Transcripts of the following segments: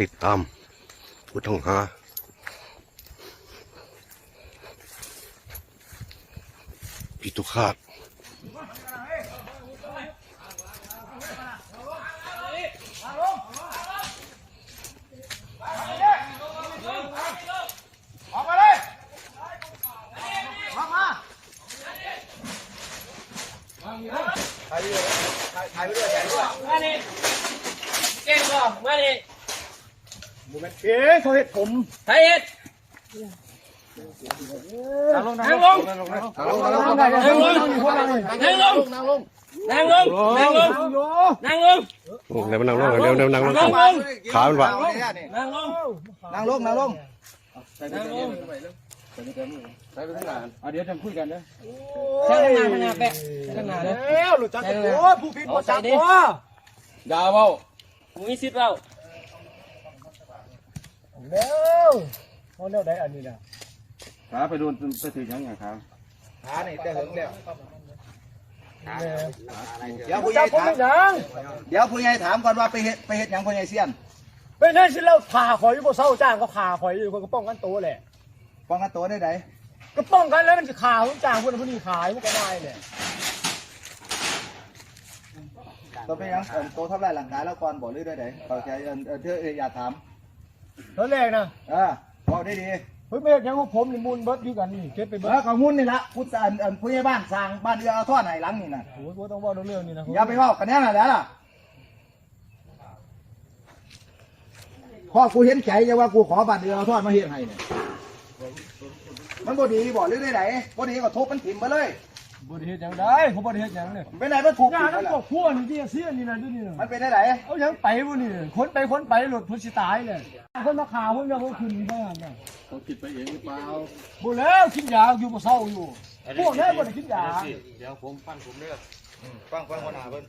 ติดตามผู้ต้องหาพิทุคาตออกมาเลยออกมาถ่ายไปด้วยถ่ายไปด้วยถ่ายไปด้วยมาดิเก่งบ่มาดิ เอ๊ะเขาเห็นผมไทยเฮ็ดนั่งลงนั่งลงนั่งลงนั่งลงนั่งลงนั่งลงนั่งลงนั่งลงนั่งลงนั่งลงนั่งลงโอ้เดี๋ยวมันนั่งลงเดี๋ยวเดี๋ยวนั่งลงนั่งลงขามันวะนั่งลงนั่งลงนั่งลงนั่งลงเดี๋ยวจะคุยกันนะใช้ตั้งนานตั้งนานแปะใช้ตั้งนานนะแล้วหลุดจากโอ้ผู้พิษหมดจากตัวอยาเว้ามึงมีสิทธิ์เปล่า แล้วเขาเลี้ยวได้อันนี้นะขาไปโดนไปถือยังไงครับขานี่จะหึงแล้วเดี๋ยวผู้ใหญ่ถามเดี๋ยวผู้ใหญ่ถามก่อนว่าไปเฮ็ดไปเฮ็ดหยังผู้ใหญ่เสียนเป็นนั่นสิเราผ่าข่อยอยู่บ่เศร้าจ้างก็ผ่าข่อยอยู่คนก็ป้องกันตัวแหละป้องกันตัวได้ไหนก็ป้องกันแล้วมันจะข่าคนจ้างคนคนนี้ขายมันก็ได้แหละตัวเป็นหยังเอิ่มตัวทำลายร่างกายแล้วก่อนบอกหรือได้ไหนเข้าใจเอิ่มเอิ่มเธอเอ่ยอย่าถาม ตอนแรกนะเออบอกได้ดีเฮ้ยไม่เห็นยังของผมนี่มูลเบิดอยู่กันนี่เก็บไปเอเบิอดเขาหุ้นนี่ละผู้สร้างเอิ่มผู้ใหญ่บ้านสร้างบ้านเรือเอาท่อไหนหลังนี่นะโอ้ยบ่ต้องเว่าเรื่องนี้นะอย่าไปเว่ากันแน่น่ะแล้วล่ะพ่อกูเห็นใจอย่าว่ากูขอบ้านเรือเอาท่อมาเฮ็ดให้เนี่ยมันบ่ดีบอกหรือได้ไหนบ่ดีก็ทุบมันถิ่มไปเลย บ่ได้เฮ็ดหยังได้ผมบ่ได้เฮ็ดหยังเนี่ยเป็นไหนมันถูกงาถิ่นมไปนั้นแล้ก็วพัวนี่ที่เสียนี่นะดูนี่มันะนเป็นได้ไหนเอาหยังไปบ่นี่คนไปคนไปหลุดพุ่นสิตายเลยคนมาข่าคนยังบ่ขึ้นไปหั่นน่ะเขาคิดไปเองหรือเปล่าบ่แล้วกินยาอยู่บ่เศร้าอยู่พวกนี้บ่ได้กินยาเดี๋ยวผมฟังผมเลือกฟังฟังคนหาเพิ่น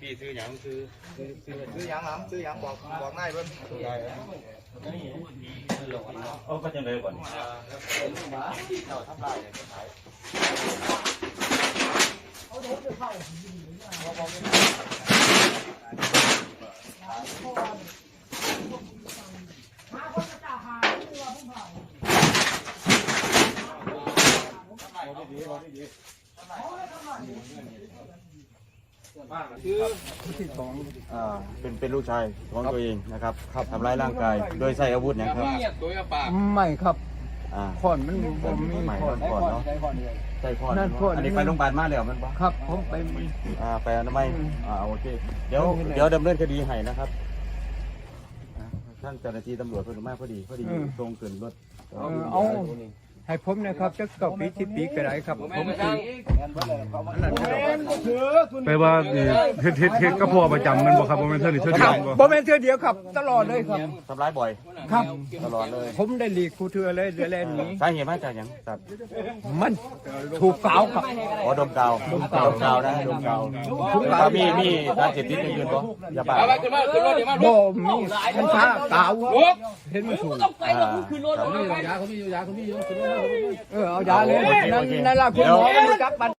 พี่ซื้อหยังซื้อซื้อซื้อซื้อหยังหามซื้อหยังบอกบอกนายเพิ่นเอาก็จะเลยก่อน อ่าเป็นเป็นลูกชายของตัวเองนะครับทำร้ายร่างกายโดยใช้อาวุธเนะครับ ไม่ครับ อ่าขอนมันบ่มีใหม่ขอนก่อนเนาะใช่พ่อนั่นพ่ออันนี้ไปโรงพยาบาลมาแล้วมันปะครับ ผมไปอ่าไปอนามัยอ่าโอเค เดี๋ยวเดี๋ยวดำเนินคดีให้นะครับอ่าท่านเจ้าหน้าที่ตำรวจเพิ่นมาพอดีพอดีตรงขึ้นรถ เอา ให้ผมนะครับจะเก้าปีที่ปีก็ได้ครับผมคือแปลว่าเอ่อเฮ็ดเฮ็ดเฮ็ดก็พอประจำมันบ่ครับบ่แม่นเท่านี้เท่าคเดียรัวบบ่บ่แม่นเทื่อเดียวครับ ตลอดเลยครับทำร้ายบ่อยครับตลอดเลย ผมได้หลีกครูเทือเลยเดือนแรกนี้สาเหตุมาจากหยังครับมันถูกกล่าวครับอ๋อดมกาวดมกาวดมกาวนะดมกาวแล้วมีมีสารเสพติดอย่างอื่นบ่ยาบ้าขึ้นมาขึ้นรถเดี๋ยวมาบ่มีกัญชากล่าวเห็นมันถูกต้องไปหรอกมึงขึ้นรถยาเขามีอยู่ยาเขามีอยู่ขึ้นรถเออเอายาเลยนั่นนั่นล่ะคุณหมอมันจับบัตร